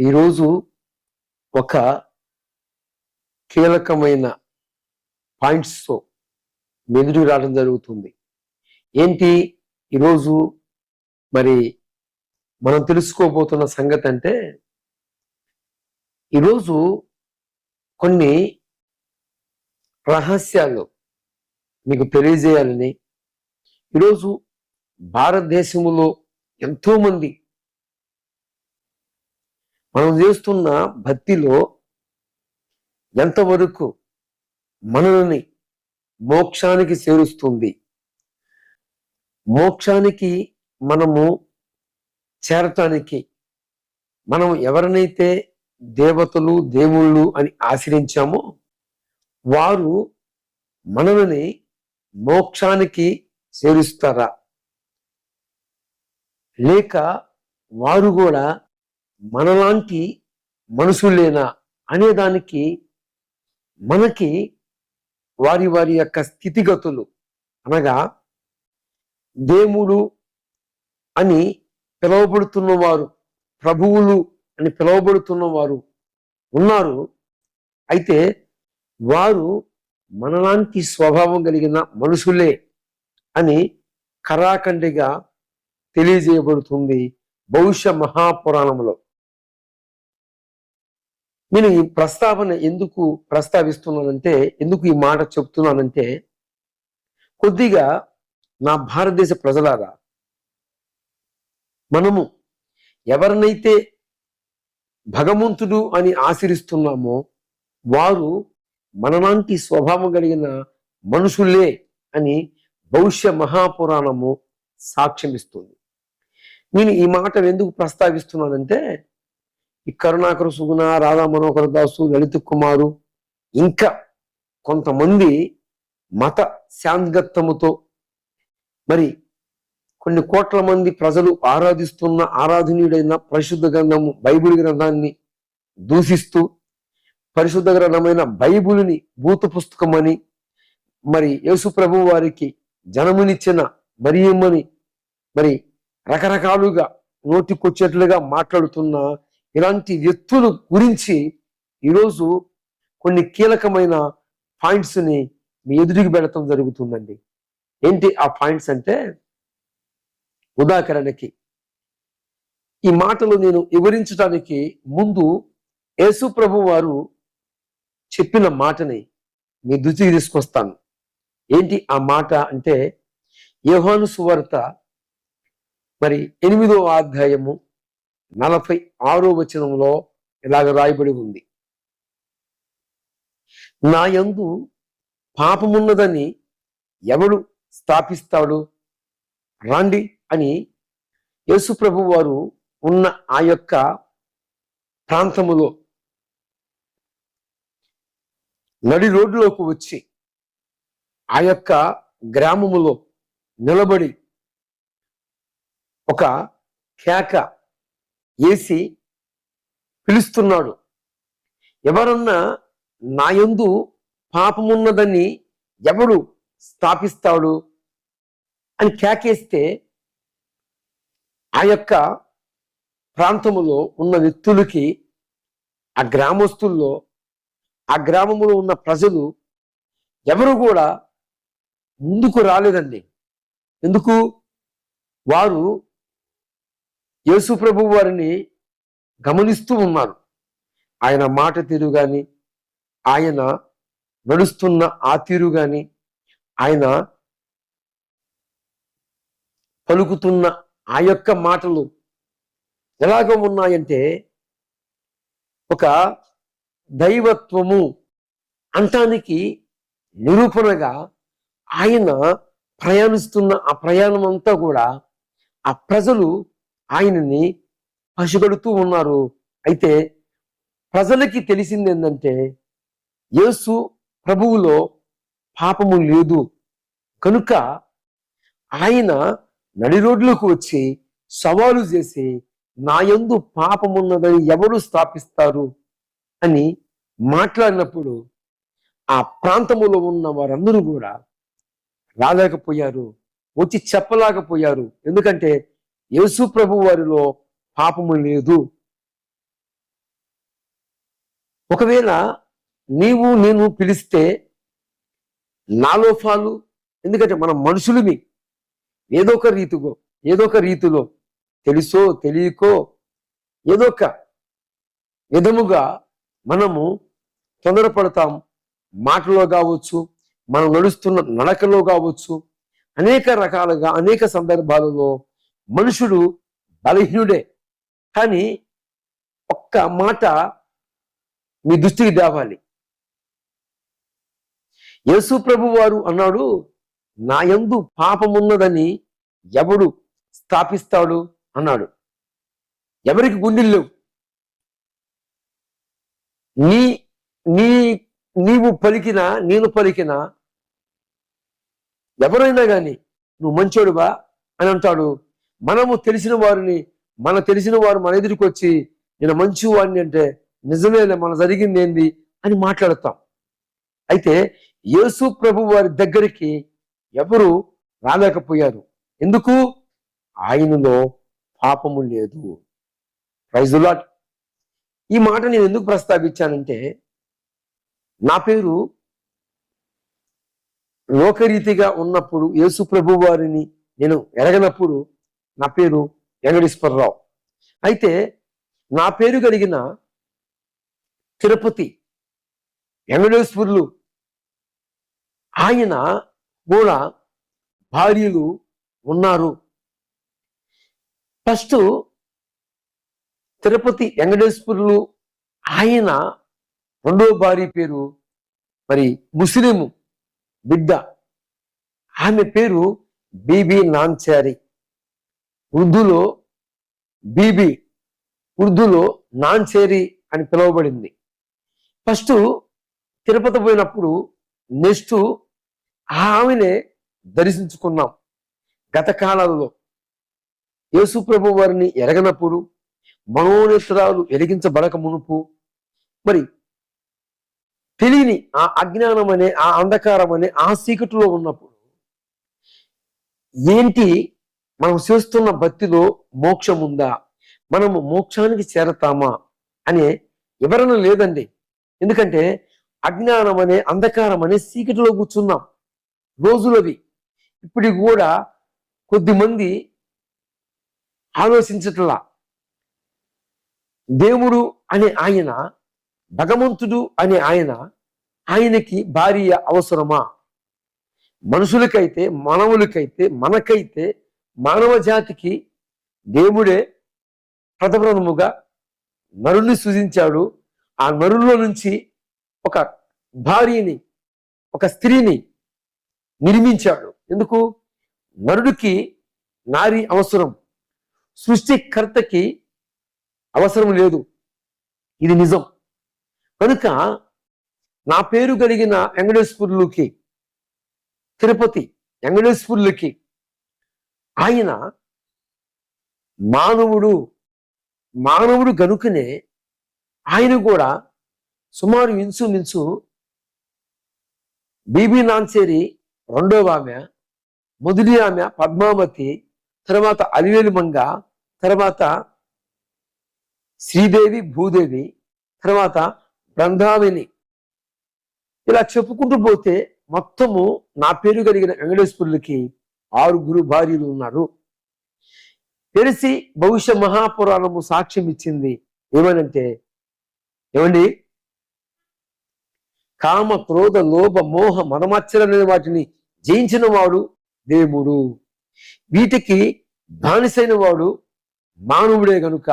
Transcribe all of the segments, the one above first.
ఈరోజు ఒక కీలకమైన పాయింట్స్తో మెదుడు రావడం జరుగుతుంది. ఏంటి? ఈరోజు మరి మనం తెలుసుకోబోతున్న సంగతి అంటే ఈరోజు కొన్ని రహస్యాలు మీకు తెలియజేయాలని ఈరోజు భారతదేశంలో ఎంతోమంది మనం చేస్తున్న భక్తిలో ఎంతవరకు మనల్ని మోక్షానికి చేరుస్తుంది? మోక్షానికి మనము చేరటానికి మనం ఎవరినైతే దేవతలు దేవుళ్ళు అని ఆశ్రయించామో వారు మనల్ని మోక్షానికి చేరుస్తారా? లేక వారు కూడా మనలాంటి మనుషులేనా అనేదానికి మనకి వారి వారి యొక్క స్థితిగతులు. అనగా దేవుడు అని పిలువబడుతున్నవారు ప్రభువులు అని పిలువబడుతున్న వారు ఉన్నారు. అయితే వారు మనలాంటి స్వభావం కలిగిన మనుషులే అని కరాఖండిగా తెలియజేయబడుతుంది భవిష్య మహాపురాణంలో. నేను ఈ ప్రస్తావన ఎందుకు ప్రస్తావిస్తున్నానంటే ఎందుకు ఈ మాట చెప్తున్నానంటే కొద్దిగా నా భారతదేశ ప్రజలారా మనము ఎవరినైతే భగవంతుడు అని ఆశ్రయిస్తున్నామో వారు మనలాంటి స్వభావం కలిగిన మనుషులే అని భవిష్య మహాపురాణము సాక్ష్యమిస్తుంది. నేను ఈ మాట ఎందుకు ప్రస్తావిస్తున్నానంటే ఈ కరుణాకర సుగుణ రాధా మనోహర దాసు లలిత కుమారు ఇంకా కొంతమంది మత శాంతిగత్తముతో మరి కొన్ని కోట్ల మంది ప్రజలు ఆరాధిస్తున్న ఆరాధనీయుడైన పరిశుద్ధ గ్రంథము బైబిల్ గ్రంథాన్ని దూషిస్తూ పరిశుద్ధ గ్రంథమైన బైబిల్ని భూత పుస్తకమని మరి యేసు ప్రభు వారికి జనమునిచ్చిన మరియమ్మని మరి రకరకాలుగా నోటికొచ్చేట్లుగా మాట్లాడుతున్న ఇలాంటి వ్యక్తుల గురించి ఈరోజు కొన్ని కీలకమైన పాయింట్స్ని మీ ఎదుటికి పెడటం జరుగుతుందండి. ఏంటి ఆ పాయింట్స్ అంటే ఉదాహరణకి ఈ మాటలు నేను వివరించడానికి ముందు యేసు ప్రభు వారు చెప్పిన మాటని మీ దృష్టికి తీసుకొస్తాను. ఏంటి ఆ మాట అంటే యోహాను సువార్త మరి ఎనిమిదో అధ్యాయము నలభై ఆరో వచనంలో ఇలాగ రాయబడి ఉంది. నా యందు పాపమున్నదని ఎవడు స్థాపిస్తాడు? రాండి అని యేసుప్రభు వారు ఉన్న ఆ యొక్క ప్రాంతములో నడి రోడ్డులోకి వచ్చి ఆ యొక్క గ్రామములో నిలబడి ఒక కేక వేసి పిలుస్తున్నాడు. ఎవరన్నా నాయందు పాపమున్నదని ఎవడు స్థాపిస్తాడు అని కేకేస్తే ఆ యొక్క ప్రాంతములో ఉన్న వ్యక్తులకి ఆ గ్రామస్తుల్లో ఆ గ్రామంలో ఉన్న ప్రజలు ఎవరు కూడా ముందుకు రాలేదండి. ఎందుకు? వారు యేసు ప్రభు వారిని గమనిస్తూ ఉన్నారు. ఆయన మాట తీరు కానీ ఆయన నడుస్తున్న ఆ తీరు కానీ ఆయన పలుకుతున్న ఆ యొక్క మాటలు ఎలాగ ఉన్నాయంటే ఒక దైవత్వము అంటానికి నిరూపణగా ఆయన ప్రయాణిస్తున్న ఆ ప్రయాణం అంతా కూడా ఆ ప్రజలు ఆయనని పసిగడుతూ ఉన్నారు. అయితే ప్రజలకి తెలిసింది ఏంటంటే యేసు ప్రభువులో పాపము లేదు. కనుక ఆయన నడి రోడ్లకు వచ్చి సవాలు చేసి నాయందు పాపమున్నదని ఎవరు స్థాపిస్తారు? అని మాట్లాడినప్పుడు ఆ ప్రాంతములో ఉన్న వారందరూ కూడా రాలేకపోయారు. వచ్చి చెప్పలేకపోయారు. ఎందుకంటే యేసు ప్రభు వారిలో పాపము లేదు. ఒకవేళ నీవు నేను పిలిస్తే నాలోఫాలు ఎందుకంటే మనం మనుషులమి. ఏదో ఒక రీతిగో ఏదో ఒక రీతిలో తెలుసో తెలియకో ఏదో ఒక విధముగా మనము తొందరపడతాం. మాటలో కావచ్చు మనం నడుస్తున్న నడకలో కావచ్చు అనేక రకాలుగా అనేక సందర్భాలలో మనుషుడు బలహీనుడే. కానీ ఒక్క మాట మీ దృష్టికి తేవాలి. యేసు ప్రభు వారు అన్నాడు నా యందు పాపమున్నదని ఎవడు స్థాపిస్తాడు? అన్నాడు. ఎవరికి గుండెలు లేవు. నీ నీ నీవు పలికిన నేను పలికిన ఎవరైనా కానీ నువ్వు మంచోడువా? అని అంటాడు మనము తెలిసిన వారిని మన తెలిసిన వారు మన ఎదురుకు వచ్చి నేను మంచివాడిని అంటే నిజమేలే మన జరిగింది ఏంది? అని మాట్లాడతాం. అయితే యేసు ప్రభు వారి దగ్గరికి ఎవరు రాలేకపోయారు. ఎందుకు? ఆయనలో పాపము లేదు. ప్రైజులాట్ ఈ మాట నేను ఎందుకు ప్రస్తావించానంటే నా పేరు లోకరీతిగా ఉన్నప్పుడు యేసు ప్రభు వారిని నేను ఎరగనప్పుడు నా పేరు వెంకటేశ్వరరావు. అయితే నా పేరు కలిగిన తిరుపతి వెంకటేశ్వరులు ఆయన కూడా భార్యలు ఉన్నారు. ఫస్ట్ తిరుపతి వెంకటేశ్వరులు ఆయన రెండో భార్య పేరు మరి ముస్లిం బిడ్డ. ఆమె పేరు బీబీ నాన్చారి ఉర్దూలో బీబీ ఉర్దూలో నాన్సేరి అని పిలువబడింది. ఫస్ట్ తిరుపతి పోయినప్పుడు నెక్స్ట్ ఆమెనే దర్శించుకున్నాం. గత కాలంలో యేసుప్రభు వారిని ఎరగనప్పుడు మనోనేత్రాలు ఎరిగించబడక మునుపు మరి తెలియని ఆ అజ్ఞానం అనే ఆ అంధకారం అనే ఆ చీకటిలో ఉన్నప్పుడు ఏంటి మనం చేస్తున్న భక్తిలో మోక్షం ఉందా మనము మోక్షానికి చేరతామా? అనే వివరణ లేదండి. ఎందుకంటే అజ్ఞానం అనే అంధకారం అనే సీకటిలో కూర్చున్నాం. రోజులవి. ఇప్పటికి కూడా కొద్ది మంది ఆలోచించట్లా. దేవుడు అనే ఆయన భగవంతుడు అనే ఆయన ఆయనకి భార్య అవసరమా? మనుషులకైతే మానవులకైతే మనకైతే మానవ జాతికి దేవుడే ప్రథమముగా నరుణ్ణి సృజించాడు. ఆ నరుల్లో నుంచి ఒక భార్యని ఒక స్త్రీని నిర్మించాడు. ఎందుకు? నరుడికి నారి అవసరం. సృష్టికర్తకి అవసరం లేదు. ఇది నిజం. కనుక నా పేరు కలిగిన వెంకటేశ్వరులకి తిరుపతి వెంకటేశ్వరులకి ఆయన మానవుడు మానవుడు గనుకనే ఆయన కూడా సుమారు ఇంచుమించు బీబీ నాన్సేరి రెండవ ఆమె మొదటి ఆమె పద్మావతి తర్వాత అలివేలు మంగ తర్వాత శ్రీదేవి భూదేవి తర్వాత బృందావిని ఇలా చెప్పుకుంటూ పోతే మొత్తము నా పేరు కలిగిన వెంకటేశ్వరులకి ఆరుగురు భార్యలు ఉన్నారు. తెలిసి భవిష్య మహాపురాణము సాక్ష్యం ఇచ్చింది ఏమనంటే ఏమండి? కామ క్రోధ లోభ మోహ మదమచ్చరనే వాటిని జయించిన వాడు దేవుడు. వీటికి బానిసైన వాడు మానవుడే గనుక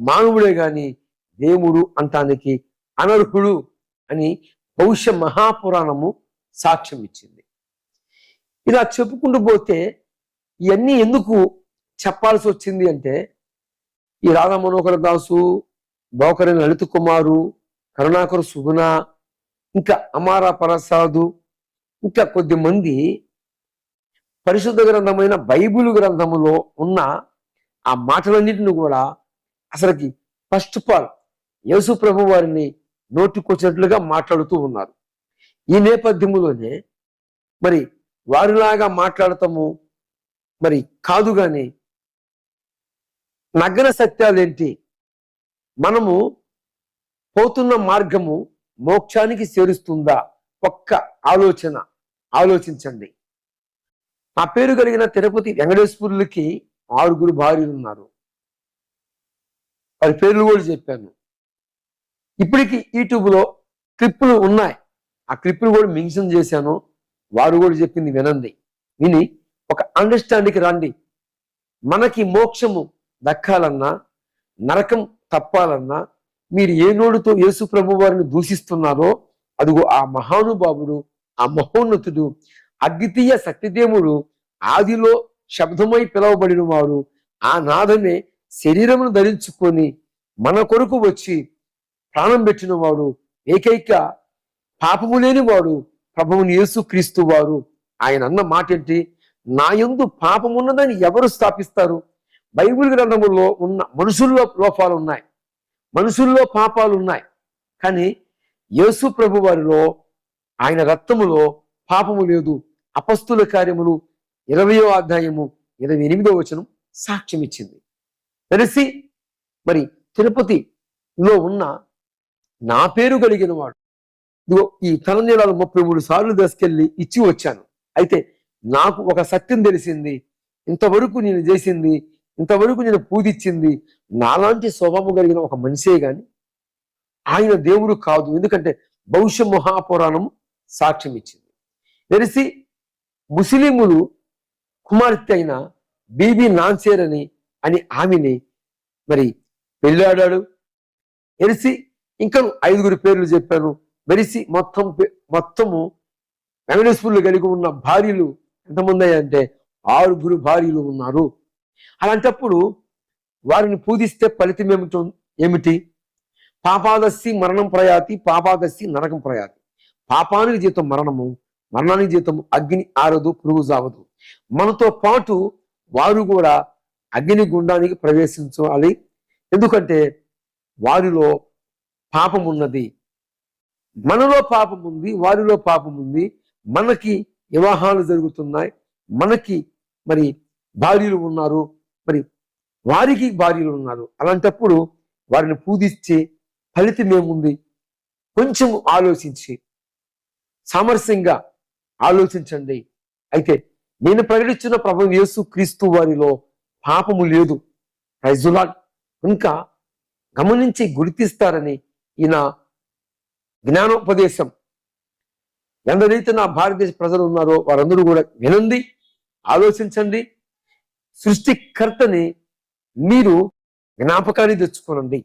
మానవుడే గాని దేవుడు అంటానికి అనర్హుడు అని భవిష్య మహాపురాణము సాక్ష్యం ఇచ్చింది. ఇలా చెప్పుకుంటూ పోతే ఇవన్నీ ఎందుకు చెప్పాల్సి వచ్చింది అంటే ఈ రాధా మనోహర దాసు బోకరి లలిత కుమారు కరుణాకర్ సుగుణ ఇంకా అమారా ప్రసాదు ఇంకా కొద్ది మంది పరిశుద్ధ గ్రంథమైన బైబిల్ గ్రంథములో ఉన్న ఆ మాటలన్నింటిని కూడా అసలుకి ఫస్ట్ ఆఫ్ ఆల్ యేసు ప్రభు వారిని నోటికొచ్చినట్లుగా మాట్లాడుతూ ఉన్నారు. ఈ నేపథ్యములోనే మరి వారిలాగా మాట్లాడటము మరి కాదు గాని నగ్న సత్యాలేంటి మనము పోతున్న మార్గము మోక్షానికి చేరుస్తుందా? ఒక్క ఆలోచన ఆలోచించండి. నా పేరు కలిగిన తిరుపతి వెంకటేశ్వరులకి ఆరుగురు భార్యలు ఉన్నారు. వారి పేర్లు కూడా చెప్పాను. ఇప్పటికి యూట్యూబ్లో క్లిప్పులు ఉన్నాయి. ఆ క్లిప్పులు కూడా మెన్షన్ చేశాను. వారు కూడా చెప్పింది వినండి. విని ఒక అండర్స్టాండింగ్కి రండి. మనకి మోక్షము దక్కాలన్నా నరకం తప్పాలన్నా మీరు ఏ నోడుతో యేసు ప్రభు వారిని దూషిస్తున్నారో అదిగో ఆ మహానుభావుడు ఆ మహోన్నతుడు అద్వితీయ శక్తిదేవుడు ఆదిలో శబ్దమై పిలువబడిన వారు ఆ నాదమే శరీరమును ధరించుకొని మన కొరకు వచ్చి ప్రాణం పెట్టిన వాడు ఏకైక పాపము లేని వాడు ప్రభువుని యేసు క్రీస్తు వారు ఆయన అన్న మాట ఏంటి నా పాపం పాపమున్నదని ఎవరు స్థాపిస్తారు? బైబిల్ గ్రంథములో ఉన్న మనుషుల్లో లోపాలు ఉన్నాయి మనుషుల్లో పాపాలు ఉన్నాయి కానీ యేసు ప్రభు వారిలో ఆయన రక్తములో పాపము లేదు. అపస్తుల కార్యములు ఇరవయో అధ్యాయము ఇరవై ఎనిమిదో వచనం సాక్ష్యం ఇచ్చింది తెలిసి మరి తిరుపతిలో ఉన్న నా పేరు కలిగిన వాడు ఇదిగో ఈ తలనీలాలు ముప్పై మూడు సార్లు తీసుకెళ్ళి ఇచ్చి వచ్చాను. అయితే నాకు ఒక సత్యం తెలిసింది. ఇంతవరకు నేను చేసింది ఇంతవరకు నేను పూజించింది నాలాంటి స్వభావం కలిగిన ఒక మనిషే గాని ఆయన దేవుడు కాదు. ఎందుకంటే భవిష్య మహాపురాణం సాక్ష్యం ఇచ్చింది. తెలిసి ముస్లిములు కుమార్తె అయిన బీబీ నాన్సేర్ అని అని ఆమెని మరి పెళ్ళాడాడు తెలిసి ఇంకా ఐదుగురు పేర్లు చెప్పాను మెరిసి మొత్తం మొత్తము వెంకటేశ్వరులు కలిగి ఉన్న భార్యలు ఎంతమంది అంటే ఆరుగురు భార్యలు ఉన్నారు. అలాంటప్పుడు వారిని పూజిస్తే ఫలితం ఏమిటో ఏమిటి? పాపాదస్సి మరణం ప్రయాతి పాపాదస్సి నరకం ప్రయాతి. పాపానికి జీతం మరణము మరణానికి జీతం అగ్ని ఆరదు పురుగు జావదు. మనతో పాటు వారు కూడా అగ్ని గుండానికి ప్రవేశించాలి. ఎందుకంటే వారిలో పాపం ఉన్నది. మనలో పాపం ఉంది వారిలో పాపం ఉంది. మనకి వివాహాలు జరుగుతున్నాయి. మనకి మరి భార్యలు ఉన్నారు. మరి వారికి భార్యలు ఉన్నారు. అలాంటప్పుడు వారిని పూజిస్తే ఫలితం ఏముంది? కొంచెం ఆలోచించి సామరస్యంగా ఆలోచించండి. అయితే నేను ప్రకటించిన ప్రభు యేసు క్రీస్తు వారిలో పాపము లేదు. ప్రైజులా ఇంకా గమనించి గుర్తిస్తారని ఈయన జ్ఞానోపదేశం. ఎందరైతే నా భారతదేశ ప్రజలు ఉన్నారో వారందరూ కూడా వినండి ఆలోచించండి. సృష్టికర్తని మీరు జ్ఞాపకాన్ని తెచ్చుకోనండి.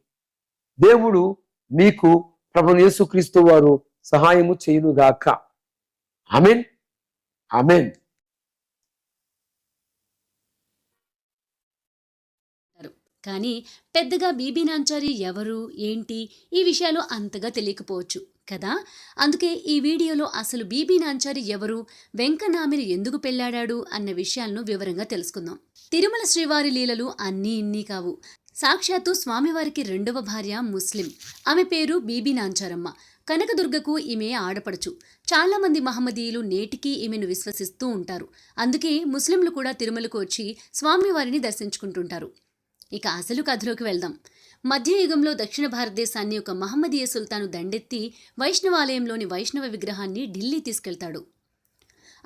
దేవుడు మీకు ప్రభు యేసుక్రీస్తు వారు సహాయము చేయునుగాక. ఆమెన్. ఆమెన్. కానీ పెద్దగా బీబీ నాంచారి ఎవరు ఏంటి ఈ విషయాలు అంతగా తెలియకపోవచ్చు కదా? అందుకే ఈ వీడియోలో అసలు బీబీ నాంచారి ఎవరు వెంకనామిని ఎందుకు పెళ్ళాడాడు అన్న విషయాలను వివరంగా తెలుసుకుందాం. తిరుమల శ్రీవారి లీలలు అన్నీ ఇన్నీ కావు. సాక్షాత్తు స్వామివారికి రెండవ భార్య ముస్లిం. ఆమె పేరు బీబీ నాంచారమ్మ. కనకదుర్గకు ఈమె ఆడపడచు. చాలామంది మహమ్మదీయులు నేటికీ ఈమెను విశ్వసిస్తూ ఉంటారు. అందుకే ముస్లింలు కూడా తిరుమలకు వచ్చి స్వామివారిని దర్శించుకుంటుంటారు. ఇక అసలు కథలోకి వెళ్దాం. మధ్యయుగంలో దక్షిణ భారతదేశాన్ని ఒక మహమ్మదీయ సుల్తాను దండెత్తి వైష్ణవాలయంలోని వైష్ణవ విగ్రహాన్ని ఢిల్లీ తీసుకెళ్తాడు.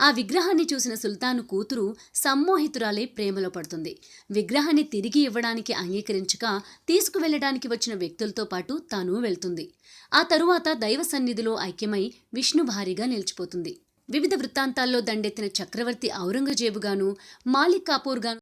ఆ విగ్రహాన్ని చూసిన సుల్తాను కూతురు సమ్మోహితురాలై ప్రేమలో పడుతుంది. విగ్రహాన్ని తిరిగి ఇవ్వడానికి అంగీకరించక తీసుకువెళ్ళడానికి వచ్చిన వ్యక్తులతో పాటు తాను వెళ్తుంది. ఆ తరువాత దైవ సన్నిధిలో ఐక్యమై విష్ణు భారీగా నిలిచిపోతుంది. వివిధ వృత్తాంతాల్లో దండెత్తిన చక్రవర్తి ఔరంగజేబుగాను మాలిక్ కాపూర్గాను